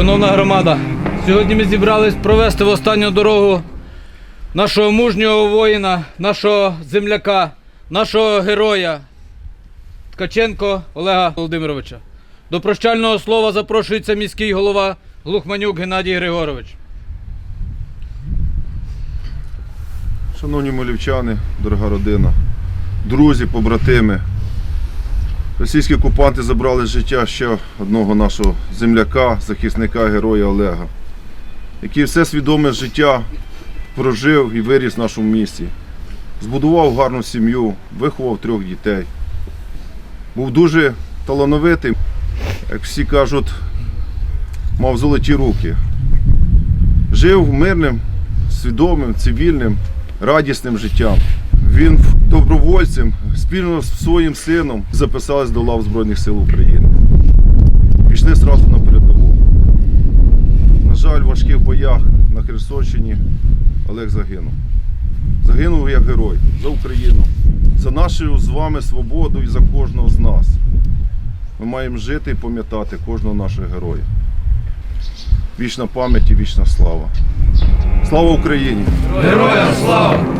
Шановна громада, сьогодні ми зібрались провести в останню дорогу нашого мужнього воїна, нашого земляка, нашого героя Ткаченко Олега Володимировича. До прощального слова запрошується міський голова Глухманюк Геннадій Григорович. Шановні молівчани, дорога родина, друзі, побратими. Російські окупанти забрали життя ще одного нашого земляка, захисника, героя Олега, який все свідоме життя прожив і виріс в нашому місті. Збудував гарну сім'ю, виховав трьох дітей. Був дуже талановитий, як всі кажуть, мав золоті руки. Жив мирним, свідомим, цивільним, радісним життям. Він добровольцем спільно з своїм сином записались до лав Збройних сил України. Пішли одразу на передову. На жаль, в важких боях на Херсонщині Олег загинув. Загинув як герой за Україну, за нашу з вами свободу і за кожного з нас. Ми маємо жити і пам'ятати кожного нашого героя. Вічна пам'ять і вічна слава. Слава Україні! Героям слава!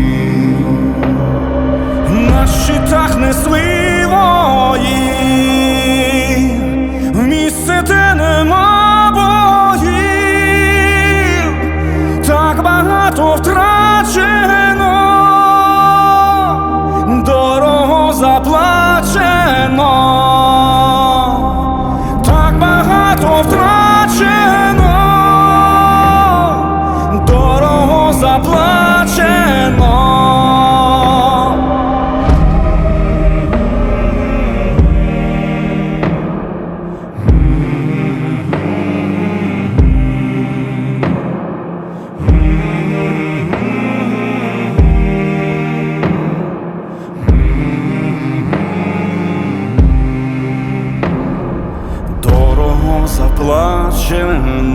багато втрачено, дорого заплачено,